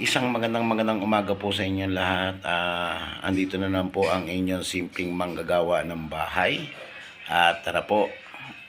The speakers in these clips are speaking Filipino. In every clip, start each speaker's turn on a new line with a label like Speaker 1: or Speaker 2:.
Speaker 1: Isang magandang magandang umaga po sa inyo lahat. Ah, andito na naman po ang inyong simpleng manggagawa ng bahay. At tara po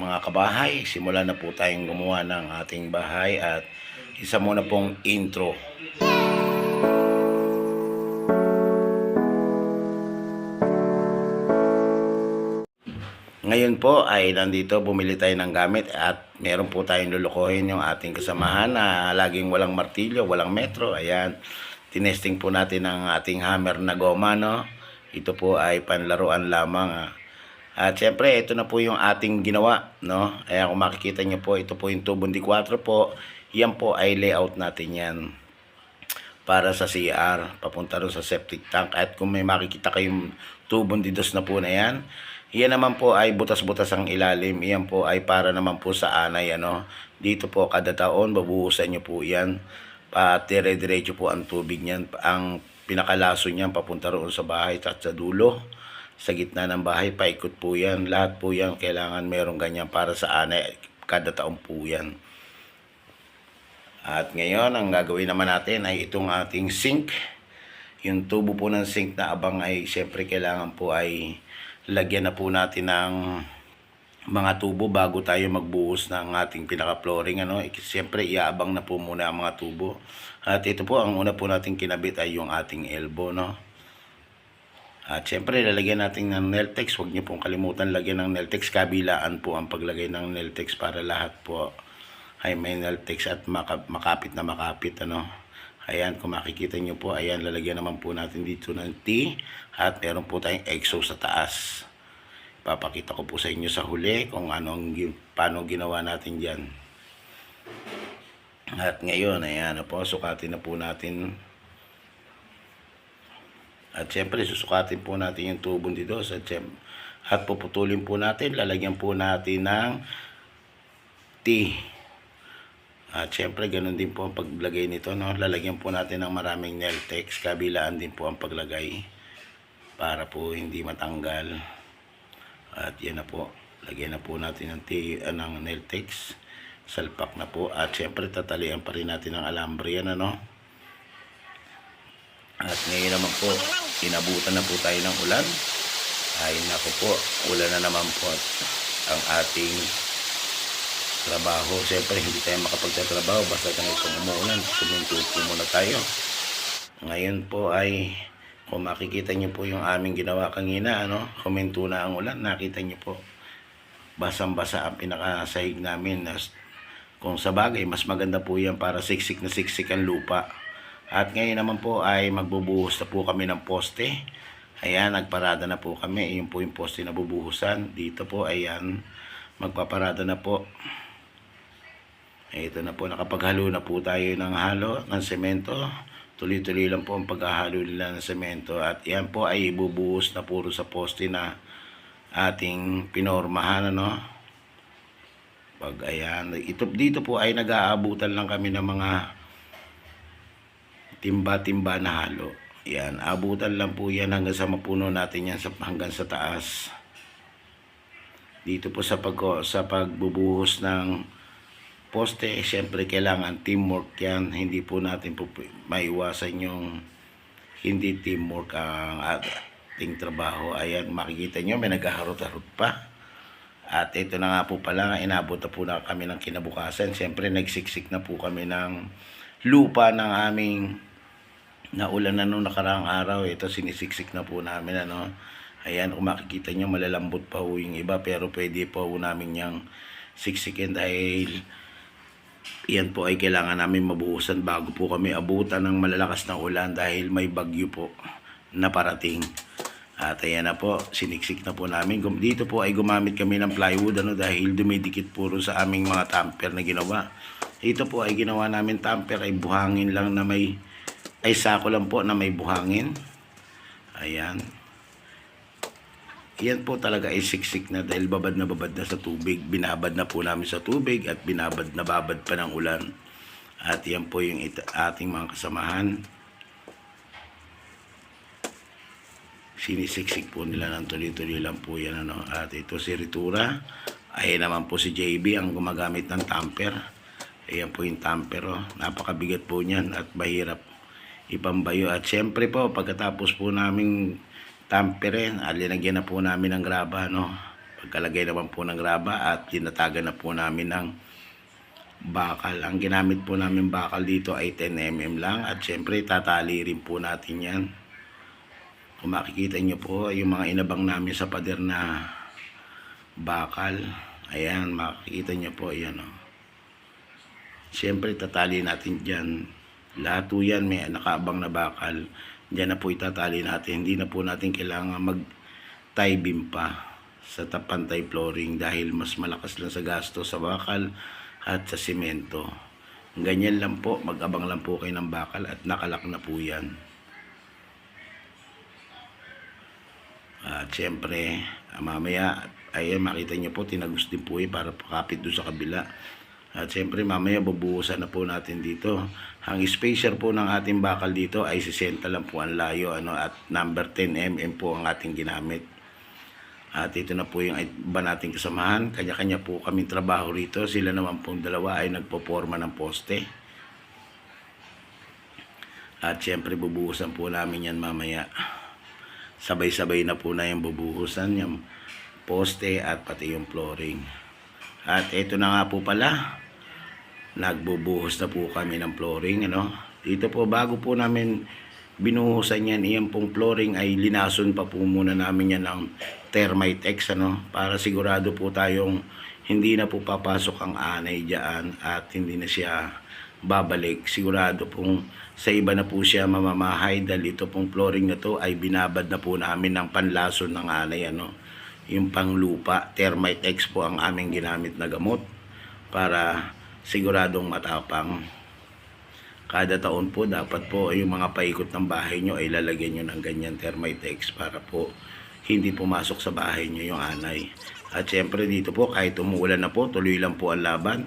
Speaker 1: mga kabahay, simulan na po tayong gumawa ng ating bahay at isa muna pong intro. Ngayon po ay nandito bumili tayo ng gamit at meron po tayong lulukohin yung ating kasamahan na laging walang martilyo, walang metro. Ayan, tinesting po natin ang ating hammer na goma, no? Ito po ay panlaruan lamang. ah. At syempre, ito na po yung ating ginawa, no? Ayan, kung makikita nyo po, ito po yung tubong di 4 po. Yan po ay layout natin yan para sa CR, papunta rin sa septic tank. At kung may makikita kayong tubong didos na po na yan, yan naman po ay butas-butas ang ilalim. Yan po ay para naman po sa anay. Ano? Dito po kada taon, babuhusan nyo po yan. At dire-diretso po ang tubig niyan. Ang pinakalaso niyan papunta roon sa bahay at sa dulo. Sa gitna ng bahay, paikot po yan. Lahat po yan kailangan meron ganyan para sa anay. Kada taon po yan. At ngayon, ang gagawin naman natin ay itong ating sink. Yung tubo po ng sink na abang ay siyempre kailangan po ay lagyan na po natin ng mga tubo bago tayo magbuhos ng ating pinaka-flooring. Ano? Siyempre, iaabang na po muna ang mga tubo. At ito po, ang una po natin kinabit ay yung ating elbow. No? At siyempre, lalagyan natin ng Neltex. Huwag niyo pong kalimutan lagyan ng Neltex. Kabilaan po ang paglagay ng Neltex para lahat po ay may Neltex at maka- makapit na makapit. Ano? Ayan, kung makikita nyo po, ayan, lalagyan naman po natin dito ng T at meron po tayong EXO sa taas. Papakita ko po sa inyo sa huli kung anong, paano ginawa natin dyan. At ngayon, ayan po, sukatin na po natin at syempre, susukatin po natin yung tubong dito. At, syem- at puputulin po natin. Lalagyan po natin ng T. At syempre, ganun din po ang paglagay nito. No? Lalagyan po natin ng maraming nail text. Kabilaan din po ang paglagay. Para po hindi matanggal. At yan na po. Lagyan na po natin ng, ah, ng nail text. Salpak na po. At syempre, tatalian pa rin natin ng alambre yan. Ano? At ngayon naman po, inabutan na po tayo ng ulan. Ay nako po, ulan na naman po ang ating trabaho. Siyempre, hindi tayo makapagtatrabaho basta ganitong umuulan. Suminto po muna tayo. Ngayon po ay, kung makikita niyo po yung aming ginawa kanina, ano, kuminto na ang ulan, nakita niyo po. Basang-basa ang pinakasahig namin. Kung sa bagay, mas maganda po yan para siksik na siksik ang lupa. At ngayon naman po ay magbubuhos na po kami ng poste. Ayan, nagparada na po kami. Yun po yung poste na bubuhusan. Dito po, ayan, magpaparada na po. Ito na po, nakapaghalo na po tayo ng halo, ng semento. Tuloy-tuloy lang po ang paghahalo nila ng semento. At yan po ay ibubuhos na puro sa poste na ating pinormahan, ano. Pag ayan, ito, dito po ay nag-aabutan lang kami ng mga timba-timba na halo. Yan, abutan lang po yan hanggang sa mapuno natin yan sa, hanggang sa taas. Dito po sa pag sa pagbubuhos ng poste, siyempre kailangan teamwork yan. Hindi po natin po maiwasan yung hindi teamwork ang ating trabaho. Ayan, makikita nyo, may naghaharot-harot pa. At ito na nga po pala, inabot na po na kami ng kinabukasan. Siyempre, nagsiksik na po kami ng lupa ng aming naulan na nung nakaraang araw. Ito, sinisiksik na po namin. Ano. Ayan, kung makikita nyo, malalambot pa po yung iba. Pero pwede po namin yung siksikin dahil yan po ay kailangan namin mabuhusan bago po kami abutan ng malalakas na ulan dahil may bagyo po na parating. At ayan na po, siniksik na po namin. Dito po ay gumamit kami ng plywood ano, dahil dumidikit puro sa aming mga tamper na ginawa. Ito po ay ginawa namin tamper ay buhangin lang na may, ay sako lang po na may buhangin. Ayan. Yan po talaga ay siksik na dahil babad na babad na sa tubig. Binabad na po namin sa tubig at binabad na babad pa ng ulan. At yan po yung ating mga kasamahan. Sinisiksik po nila ng tuloy-tuloy lang po yan. Ano. At ito si Ritura. Ay naman po si JB ang gumagamit ng tamper. Ayan po yung tamper. Oh. Napakabigat po niyan at mahirap ipambayo. At syempre po, pagkatapos po namin tamperin, at linagyan na po namin ng graba, no? Pagkalagay naman po ng graba at tinatagan na po namin ng bakal. Ang ginamit po namin bakal dito ay 10mm lang at syempre tatali rin po natin yan. Kung makikita nyo po, yung mga inabang namin sa pader na bakal. Ayan, makikita nyo po, ayan o. Siyempre, tatali natin dyan. Lahat yan may nakaabang na bakal. Diyan na po itatali natin. Hindi na po natin kailangan mag tie beam pa sa tapantay flooring dahil mas malakas lang sa gasto sa bakal at sa simento. Ganyan lang po, mag-abang lang po kayo ng bakal at nakalak na po yan. At syempre, mamaya, ayan makita nyo po, tinagos din po eh para pakapit doon sa kabila. At syempre, mamaya bubuhusan na po natin dito. Ang spacer po ng ating bakal dito ay 60 lang po ang layo ano, at number 10mm po ang ating ginamit. At ito na po yung iba nating kasamahan. Kanya-kanya po kami trabaho rito. Sila naman pong dalawa ay nagpo-forma ng poste. At syempre bubuhusan po namin yan mamaya. Sabay-sabay na po na yung bubuhusan, yung poste at pati yung flooring. At ito na nga po pala. Nagbubuhos na po kami ng flooring. Ano? Dito po bago po namin binuhusan yan, iyan pong flooring ay linason pa po muna namin yan ng termite X ano, para sigurado po tayong hindi na po papasok ang anay dyan at hindi na siya babalik. Sigurado pong sa iba na po siya mamamahay dahil ito pong flooring na to ay binabad na po namin ng panlason ng anay ano. Yung panglupa, termite X po ang aming ginamit na gamot para siguradong matapang kada taon po dapat po yung mga paikot ng bahay nyo ay lalagyan nyo ng ganyan termite X para po hindi pumasok sa bahay nyo yung anay. At syempre dito po kahit umuulan na po tuloy lang po ang laban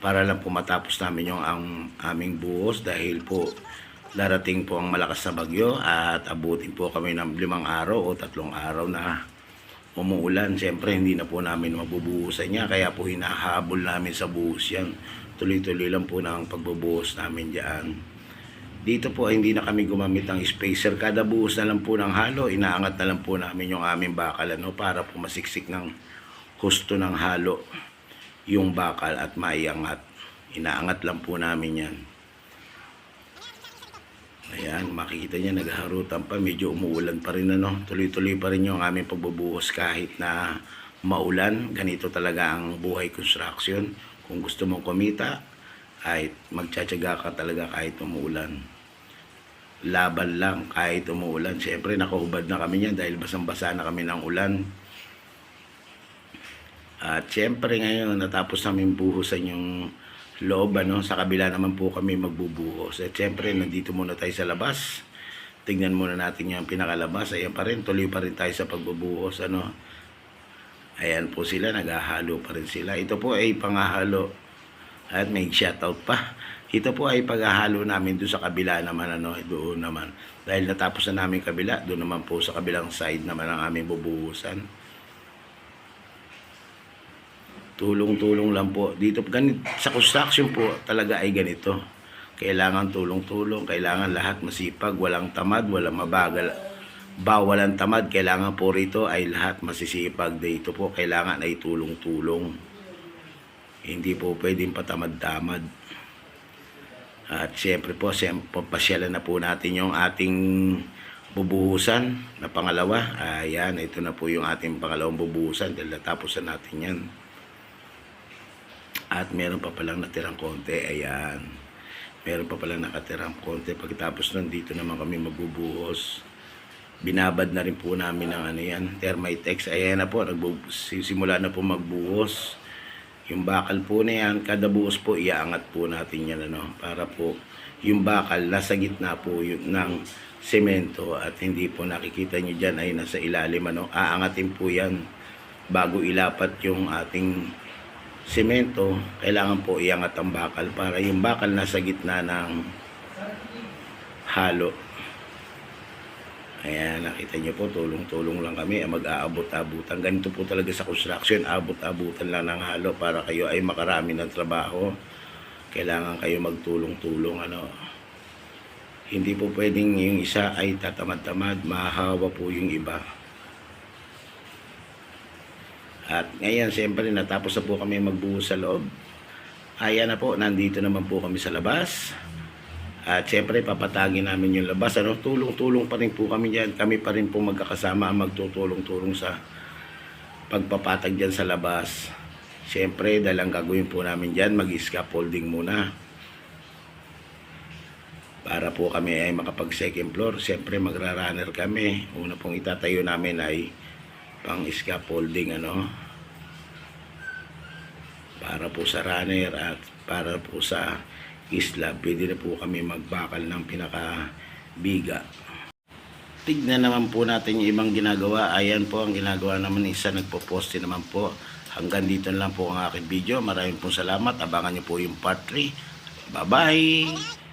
Speaker 1: para lang po matapos namin yung ang aming buhos dahil po darating po ang malakas na bagyo at abutin po kami ng limang araw o tatlong araw na umuulan. Siyempre hindi na po namin mabubuhusan niya kaya po hinahabol namin sa buhos yan tuloy-tuloy lang po ng pagbubuhos namin diyan. Dito po ay hindi na kami gumamit ng spacer. Kada buhos na lang po ng halo, inaangat na lang po namin yung aming bakal ano, para po masiksik ng husto ng halo yung bakal at maiangat. Inaangat lang po namin yan. Ayan, makikita niya naghaharutan pa. Medyo umuulan pa rin ano. Tuloy-tuloy pa rin yung aming pagbubuhos kahit na maulan. Ganito talaga ang buhay construction. Kung gusto mong kumita, ay magtsatsaga ka talaga kahit umuulan. Laban lang kahit umuulan. Siyempre, nakahubad na kami niyan dahil basang-basa na kami ng ulan. At siyempre ngayon, natapos namin buhusan yung loob, ano, sa kabila naman po kami magbubuhos. At siyempre, nandito muna tayo sa labas. Tingnan muna natin yung pinakalabas. Ayan pa rin, tuloy pa rin tayo sa pagbubuhos, ano. Ayan po sila, naghahalo pa rin sila. Ito po ay pangahalo. At may shoutout pa. Ito po ay paghahalo namin doon sa kabila naman, ano, doon naman. Dahil natapos na namin kabila, doon naman po sa kabilang side naman ang aming bubuhusan. Tulong-tulong lang po. Dito ganit, sa construction po talaga ay ganito. Kailangan tulong-tulong, kailangan lahat masipag, walang tamad, walang mabagal. Bawalan tamad, kailangan po rito ay lahat masisipag. Dito po kailangan ay tulong-tulong. Hindi po pwedeng patamad-tamad. At siyempre po, siyempre, pasyalan na po natin yung ating bubuhusan na pangalawa. Ayan, ito na po yung ating pangalawang bubuhusan dahil natapos na natin yan. At meron pa palang natirang konti. Ayan. Meron pa palang nakatirang konti. Pagkatapos nun, dito naman kami magbubuhos. Binabad na rin po namin ng ano yan. Termite X. Ayan na po. Simula na po magbuhos. Yung bakal po na yan, kada buhos po, iaangat po natin yan. Ano, para po, yung bakal, nasa gitna po yun, ng semento at hindi po nakikita nyo dyan ay nasa ilalim. Ano, aangatin po yan bago ilapat yung ating semento, kailangan po iangat ang bakal para yung bakal nasa gitna ng halo. Ayan, nakita nyo po, tulong-tulong lang kami, mag-aabot-abutan. Ganito po talaga sa construction, abot-abutan lang ng halo para kayo ay makarami ng trabaho. Kailangan kayo magtulong-tulong, ano. Hindi po pwedeng yung isa ay tatamad-tamad, mahahawa po yung iba. At ngayon, siyempre, natapos na po kami magbuhos sa loob. Ayan na po, nandito naman po kami sa labas. At siyempre, papatagin namin yung labas. Ano, tulong-tulong pa rin po kami dyan. Kami pa rin po magkakasama ang magtutulong-tulong sa pagpapatag dyan sa labas. Siyempre, dahil ang gagawin po namin dyan, mag-scaffolding muna. Para po kami ay makapag second floor. Siyempre, magra-runner kami. Una pong itatayo namin ay pang scaffolding ano para po sa runner at para po sa isla pwede na po kami magbakal ng pinaka biga tignan naman po natin yung ibang ginagawa. Ayan po ang ginagawa naman. Isa nagpo-poste naman po. Hanggang dito lang po ang aking video. Maraming po salamat. Abangan nyo po yung part 3 bye bye